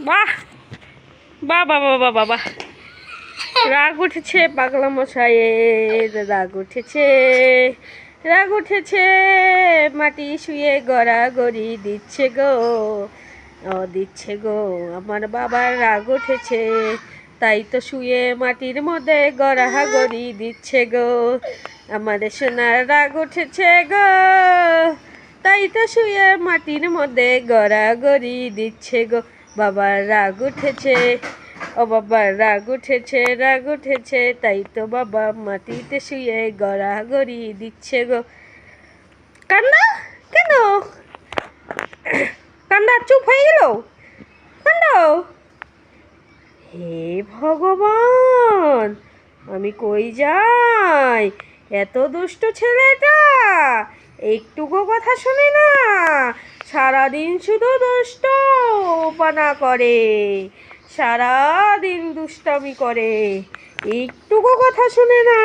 বাহ! বাহ বাহ বাহ বাহ রাগ উঠেছে পাগলা মশাইয়ের রাগ উঠেছে রাগ উঠেছে। মাটি শুয়ে গড়াগড়ি দিচ্ছে গো ও দিচ্ছে গো। আমার বাবার রাগ উঠেছে, তাই তো শুয়ে মাটির মধ্যে গড়াগড়ি দিচ্ছে গো। আমাদের সোনার রাগ উঠেছে গো, তাই তো শুয়ে মাটির মধ্যে গড়াগড়ি দিচ্ছে গো। বাবার রাগ উঠেছে। ও বাবার রাগ উঠেছে রাগ উঠেছে, তাই তো বাবা মাটিতে শুয়ে গড়াগড়ি দিচ্ছে গো। কান্না? কেন? কান্না চুপ হয়ে গেল? হে ভগবান, আমি কই যাই? এত দুষ্ট ছেলেটা, একটুকু কথা শুনে না, সারাদিন শুধু দুষ্ট। কল্পনা করে সারা দিন দুষ্টামি করে। একটুকু কথা শুনে না।